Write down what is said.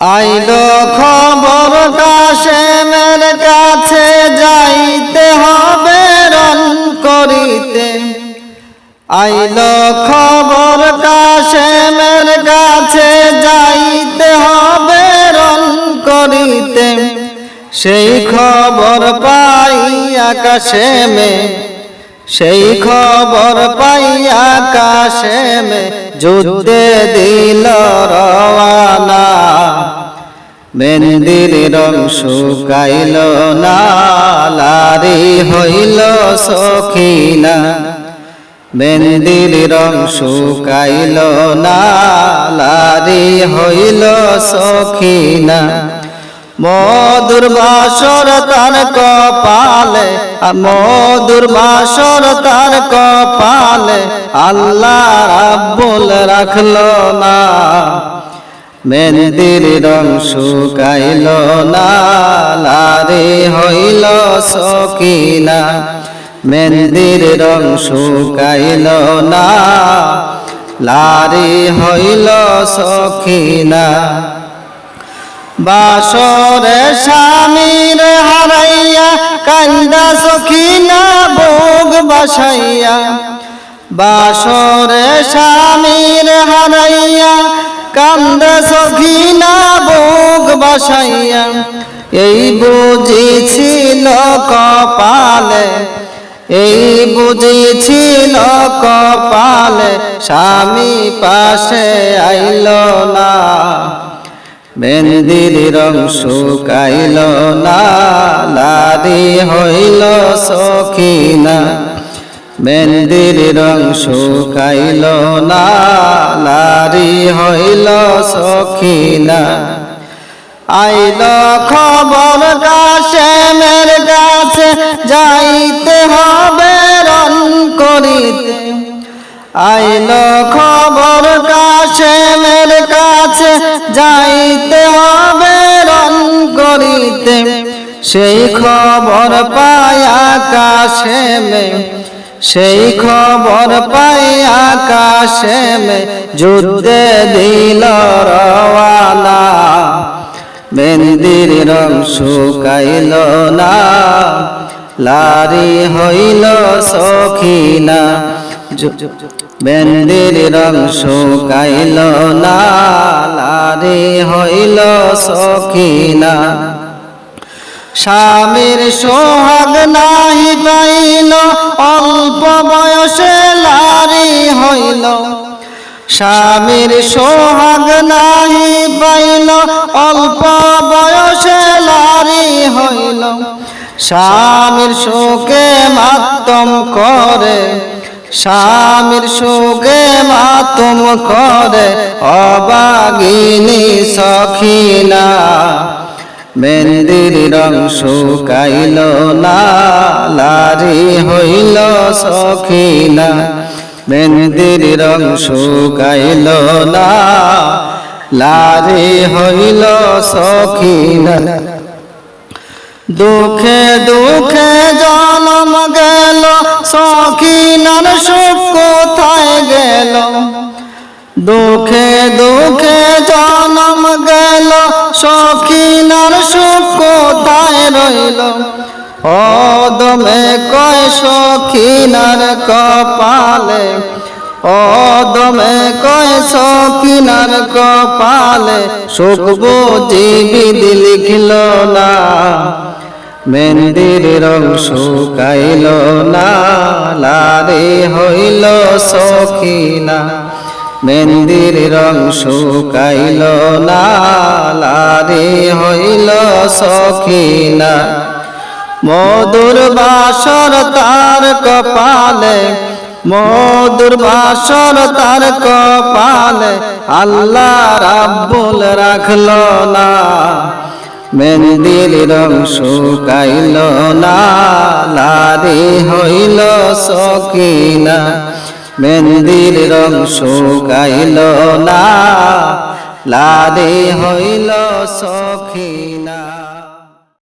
আইলো খবর কাশেমের কাছে যাইতে হবে রন করিতে। আইলো খবর কাশেমের কাছে যাইতে হবে রন করিতে। সেই খবর পাই আকাশে মে, সেই খবর পাই আকাশে মে, যুদ্ধে দিল রওয়ানা মেন্দির রং শুকাইল না লারি হইল সখিনা। মেন্দির রং শুকাইল না লারি হইল সখিনা। মধুর বাসর তার কপালে মধুর বাসর তার কপালে আল্লাহ রাব্বুল রাখল না। মেন্দির রং শুকাইল না লারে হইল সকিনা। মেন্দির রং শুকাইল না লারে হইল সখিনা বাসরে স্বামীর হারাইয়া কান্দা সখিনা ভোগ বাসাইয়া। বাসরে স্বামীর হারাইয়া কান্দা সখিনা ভোগ বাসাইয়া, এই বুঝেছিল কপালে, এই বুঝেছিল কপালে স্বামী পাশে আইল না। মেন্দির রং শুকাইল না লারি হইল সখিনা। মেন্দির রং শুকাইল না লারি হইল সখিনা। আইল খবর কাছে, মের কাছে, যাইতে হবে রন করিতে। আইল খবর কাছে, মের কাছে, যাইতে হবে রন করিতে। সেই খবর পায় আকাশে মে সেই খবর পাই আকাশে মে যুদ্ধে দিল রওয়ানা। মেন্দির রং শুকাইল না, লারি হইল সখিনা। মেন্দির রং শুকাইল না, লারি হইল সখিনা। স্বামীর সোহাগ নাহি পাইল স্বামীর সোহাগ নাহি পাইল, অল্প বয়সে লারি হইল। স্বামীর শোকে মাতম করে, স্বামীর শোকে মাতম করে, অবাগিনী সখিনা। মেন্দির রং শুকাইল না লারি হইল সখিনা। মেন্দির রং শুকাইল না, লারি হইল সখিনা। দুঃখে দুঃখে জনম গেল, সখিনার সুখ কোথায় গেল? দুঃখে দুঃখে জনম গেল সখিনার সখিনার কপালে, অদমে কয় সখিনার কপালে, সুখ বুঝিবি লিখিল না মেন্দির রং শুকাইল না, লারে হইল সখিনা মেন্দির রং শুকাইল না, লারে হইল সখিনা মধুর বাসর তার কপালে, মধুর বাসর তার কপালে আল্লাহ রাব্বুল রাখল না। মেন্দির রং শুকাইল না, লারে হইল সকিনা। মেন্দির রং শুকাইল না, লারে হইল সখিনা